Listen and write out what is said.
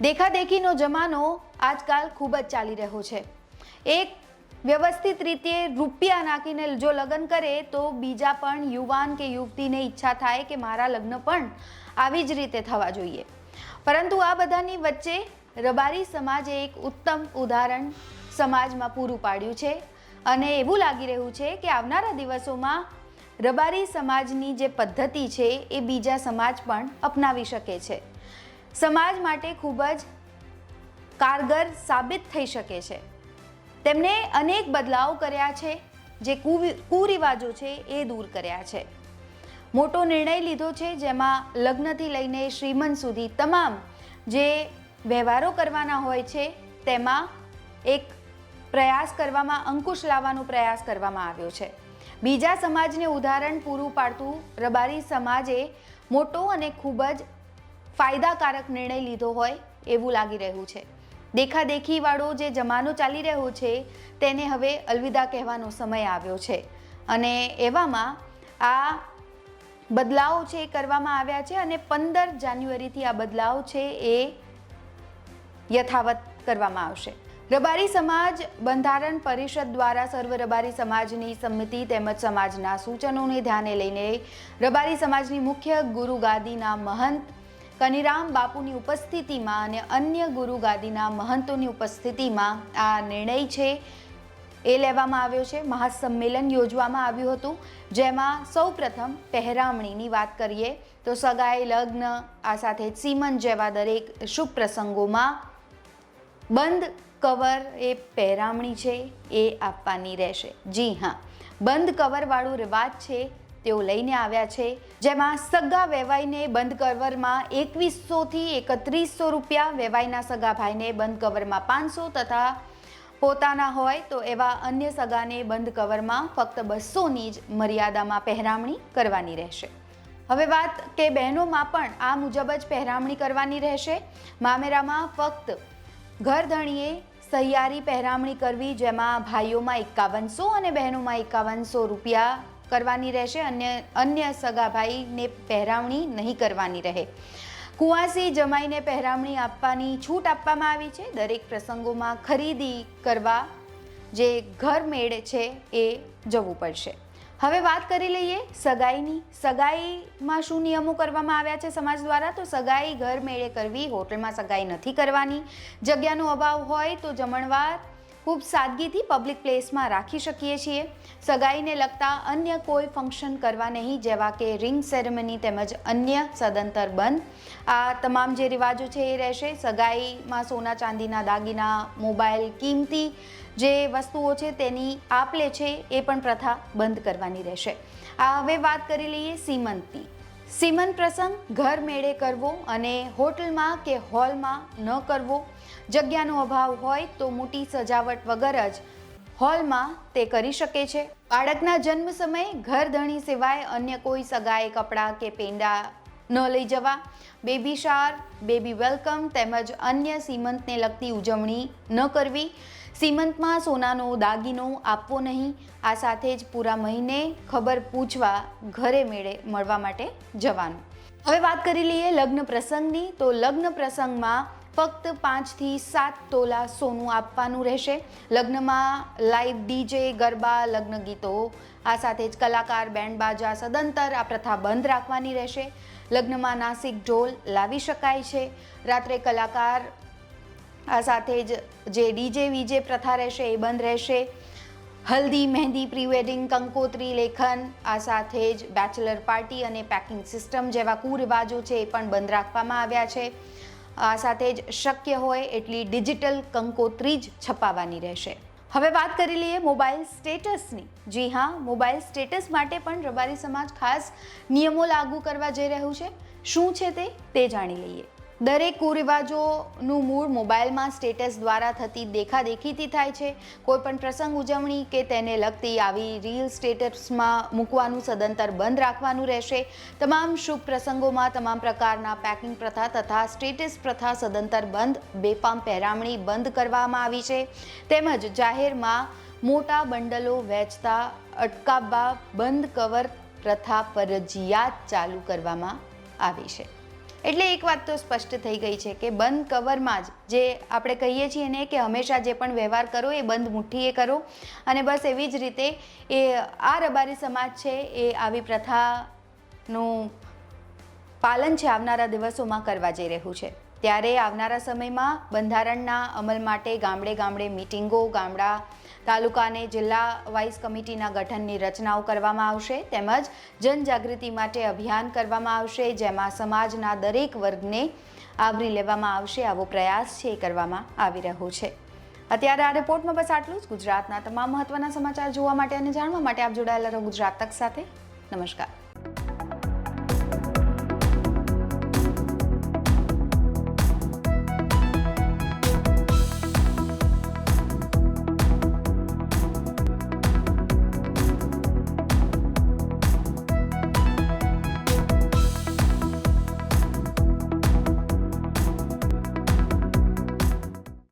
દેખાદેખીનો જમાનો આજકાલ ખૂબ જ ચાલી રહ્યો છે. એક વ્યવસ્થિત રીતે રૂપિયા નાખીને જો લગ્ન કરે તો બીજા પણ યુવાન કે યુવતીને ઈચ્છા થાય કે મારા લગ્ન પણ આવી જ રીતે થવા જોઈએ. પરંતુ આ બધાની વચ્ચે રબારી સમાજે એક ઉત્તમ ઉદાહરણ સમાજમાં પૂરું પાડ્યું છે અને એવું લાગી રહ્યું છે કે આવનારા દિવસોમાં રબારી સમાજની જે પદ્ધતિ છે એ બીજા સમાજ પણ અપનાવી શકે છે. સમાજ માટે ખૂબ જ કારગર સાબિત થઈ શકે છે. તેમણે અનેક બદલાવ કર્યા છે, જે કુરિવાજો છે એ દૂર કર્યા છે. મોટો નિર્ણય લીધો છે, જેમાં લગ્નથી લઈને શ્રીમંત સુધી તમામ જે વ્યવહારો કરવાના હોય છે, તેમાં એક પ્રયાસ કરવામાં, અંકુશ લાવવાનો પ્રયાસ કરવામાં આવ્યો છે. બીજા સમાજને ઉદાહરણ પૂરું પાડતું રબારી સમાજે મોટો અને ખૂબ જ ફાયદાકારક નિર્ણય લીધો હોય એવું લાગી રહ્યું છે. દેખાદેખીવાળો જે જમાનો ચાલી રહ્યો છે તેને હવે અલવિદા કહેવાનો સમય આવ્યો છે. અને એવામાં આ બદલાવ છે એ કરવામાં આવ્યા છે અને પંદર જાન્યુઆરીથી આ બદલાવ છે એ યથાવત કરવામાં આવશે. રબારી સમાજ બંધારણ પરિષદ દ્વારા સર્વ રબારી સમાજની સંમતિ તેમજ સમાજના સૂચનોને ધ્યાને લઈને રબારી સમાજની મુખ્ય ગુરુ ગાદીના મહંત કનીરામ બાપુની ઉપસ્થિતિમાં અને અન્ય ગુરુ ગાદીના મહંતોની ઉપસ્થિતિમાં આ નિર્ણય છે, એ લેવામાં આવ્યો છે. મહાસંમેલન યોજવામાં આવ્યું હતું. જેમાં સૌપ્રથમ પહેરામણીની વાત કરીએ તો સગાઈ, લગ્ન, આ સાથે સીમન જેવા દરેક શુભ પ્રસંગોમાં બંધ કવર એ પહેરામણી છે, એ આપવાની રહેશે. જી હા, બંધ કવરવાળો રિવાજ છે તેઓ લઈને આવ્યા છે. જેમાં સગા વેવાઈને બંધ કવરમાં એકવીસોથી એકત્રીસો રૂપિયા વેવાઈના સગા ભાઈને બંધ કવરમાં પાંચસો તથા પોતાના હોય તો એવા અન્ય સગાને બંધ કવરમાં ફક્ત બસોની જ મર્યાદામાં પહેરામણી કરવાની રહેશે. હવે વાત કે બહેનોમાં પણ આ મુજબ જ પહેરામણી કરવાની રહેશે. મામેરામાં ફક્ત ઘરધણીએ સહિયારી પહેરામણી કરવી, જેમાં ભાઈઓમાં એકાવનસો અને બહેનોમાં એકાવનસો રૂપિયા કરવાની રહેશે. અન્ય અન્ય સગાભાઈને પહેરાવણી નહીં કરવાની રહે. કુંવાસી જમાઈને પહેરાવણી આપવાની છૂટ આપવામાં આવી છે. દરેક પ્રસંગોમાં ખરીદી કરવા જે ઘર મેળ છે એ જવું પડશે. હવે વાત કરી લઈએ સગાઈની. સગાઈમાં શું નિયમો કરવામાં આવ્યા છે સમાજ દ્વારા? તો સગાઈ ઘર મેળે કરવી, હોટલમાં સગાઈ નથી કરવાની. જગ્યાનો અભાવ હોય તો જમણવાર ખૂબ સાદગીથી પબ્લિક પ્લેસમાં રાખી શકીએ છીએ. સગાઈને લગતા અન્ય કોઈ ફંક્શન કરવા નહીં, જેવા કે રિંગ સેરેમની તેમજ અન્ય સદંતર બંધ. આ તમામ જે રિવાજો છે એ રહેશે. સગાઈમાં સોના ચાંદીના દાગીના, મોબાઈલ કિંમતી જે વસ્તુઓ છે તેની આપ લે છે એ પણ પ્રથા બંધ કરવાની રહેશે. હવે વાત કરી લઈએ સીમંતની. સીમંત પ્રસંગ, ઘર મેળે કરવો અને હોટલમાં કે હોલમાં ન કરવો. જગ્યાનો અભાવ હોય તો મોટી સજાવટ વગર જ હોલમાં તે કરી શકે છે. બાળકના જન્મ સમયે ઘર ધણી સિવાય અન્ય કોઈ સગાઈ કપડાં કે પેંડા ન લઈ જવા. બેબી શાર, બેબી વેલકમ તેમજ અન્ય સીમંતને લગતી ઉજવણી ન કરવી. સીમંતમાં સોનાનો દાગીનો આપવો નહીં. આ સાથે જ પૂરા મહિને ખબર પૂછવા ઘરે મેળે મળવા માટે જવાનું. હવે વાત કરી લઈએ લગ્ન પ્રસંગની. તો લગ્ન પ્રસંગમાં ફક્ત પાંચથી સાત તોલા સોનું આપવાનું રહેશે. લગ્નમાં લાઈવ ડીજે ગરબા, લગ્ન ગીતો, આ સાથે જ કલાકાર બેન્ડ બાજા, સદંતર આ પ્રથા બંધ રાખવાની રહેશે. લગ્નમાં નાસિક ઢોલ લાવી શકાય છે. રાત્રે કલાકાર આ સાથે જ જે ડીજે વીજે પ્રથા રહેશે એ બંધ રહેશે. હલ્દી, મહેંદી પ્રી વેડિંગ કંકોત્રી, લેખન, આ સાથે જ બેચલર પાર્ટી અને પેકિંગ સિસ્ટમ જેવા કુરિવાજો છે એ પણ બંધ રાખવામાં આવ્યા છે. આ સાથે જ શક્ય હોય એટલી ડિજિટલ કંકોત્રી જ છપાવવાની રહેશે. હવે વાત કરી લઈએ મોબાઈલ સ્ટેટસની. જી હા, મોબાઈલ સ્ટેટસ માટે પણ રબારી સમાજ ખાસ નિયમો લાગુ કરવા જઈ રહ્યું છે. શું છે તે તે જાણી લઈએ. દરેક કુરિવાજોનું મૂળ મોબાઈલમાં સ્ટેટસ દ્વારા થતી દેખાદેખીથી થાય છે. કોઈપણ પ્રસંગ ઉજવણી કે તેને લગતી આવી રીલ સ્ટેટસમાં મૂકવાનું સદંતર બંધ રાખવાનું રહેશે. તમામ શુભ પ્રસંગોમાં તમામ પ્રકારના પેકિંગ પ્રથા તથા સ્ટેટસ પ્રથા સદંતર બંધ, બેફામ પહેરામણી બંધ કરવામાં આવી છે. તેમજ જાહેરમાં મોટા બંડલો વેચતા અટકાવવા બંધ કવર પ્રથા ફરજિયાત ચાલુ કરવામાં આવી છે. એટલે એક વાત તો સ્પષ્ટ થઈ ગઈ છે કે બંધ કવરમાં જ જે આપણે કહીએ છીએ ને કે હંમેશા જે પણ વ્યવહાર કરો એ બંધ મુઠ્ઠીએ કરો. અને બસ એવી જ રીતે એ આ રબારી સમાજ છે એ આવી પ્રથાનું પાલન છે આવનારા દિવસોમાં કરવા જઈ રહ્યું છે. ત્યારે આવનારા સમયમાં બંધારણના અમલ માટે ગામડે ગામડે મિટિંગો, ગામડા તાલુકાને જિલ્લા વાઇઝ કમિટીના ગઠનની રચનાઓ કરવામાં આવશે તેમજ જનજાગૃતિ માટે અભિયાન કરવામાં આવશે, જેમાં સમાજના દરેક વર્ગને આવરી લેવામાં આવશે. આવો પ્રયાસ છે કરવામાં આવી રહ્યો છે. અત્યારે આ રિપોર્ટમાં બસ આટલું જ. ગુજરાતના તમામ મહત્વના સમાચાર જોવા માટે અને જાણવા માટે આપ જોડાયેલા રહો ગુજરાત તક સાથે. નમસ્કાર.